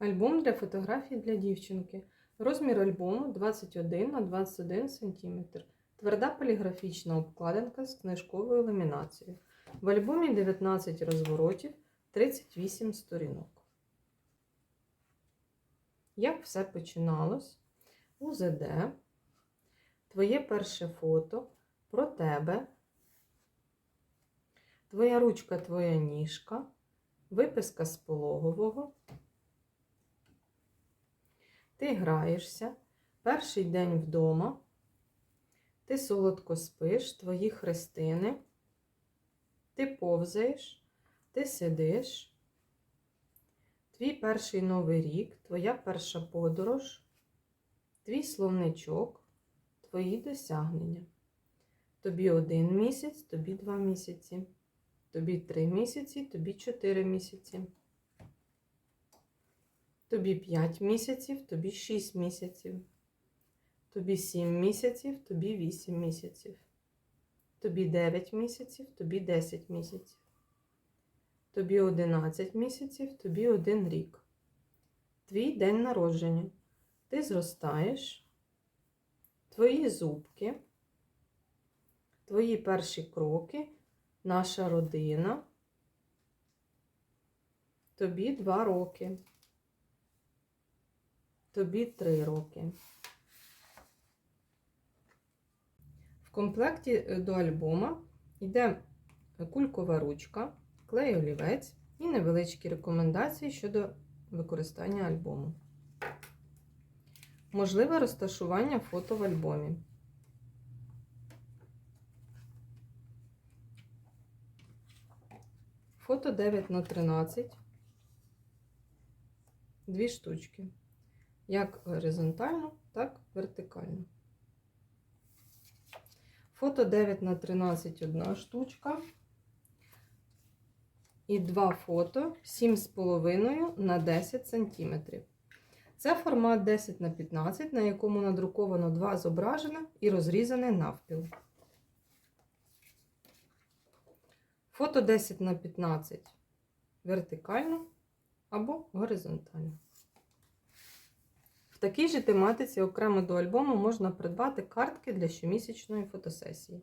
Альбом для фотографій для дівчинки. Розмір альбому 21 на 21 см. Тверда поліграфічна обкладинка з книжковою ламінацією. В альбомі 19 розворотів, 38 сторінок. Як все починалось? УЗД. Твоє перше фото про тебе. Твоя ручка, твоя ніжка. Виписка з пологового. Ти граєшся. Перший день вдома. Ти солодко спиш, твої хрестини. Ти повзаєш, ти сидиш. Твій перший новий рік, твоя перша подорож, твій словничок, твої досягнення. Тобі один місяць, тобі два місяці. Тобі три місяці, тобі чотири місяці. Тобі 5 місяців, тобі 6 місяців. Тобі 7 місяців, тобі 8 місяців. Тобі 9 місяців, тобі 10 місяців. Тобі 11 місяців, тобі 1 рік. Твій день народження. Ти зростаєш. Твої зубки. Твої перші кроки. Наша родина. Тобі 2 роки. Тобі 3 роки. В комплекті е, до альбома йде кулькова ручка, клей олівець і невеличкі рекомендації щодо використання альбому. Можливе розташування фото в альбомі. Фото 9 на 13. Дві штучки. Як горизонтально, так вертикально. Фото 9 на 13 одна штучка. І два фото 7,5 на 10 см. Це формат 10 на 15, на якому надруковано два зображення і розрізане навпіл. Фото 10 на 15 вертикально або горизонтально. Такій же тематиці окремо до альбому можна придбати картки для щомісячної фотосесії.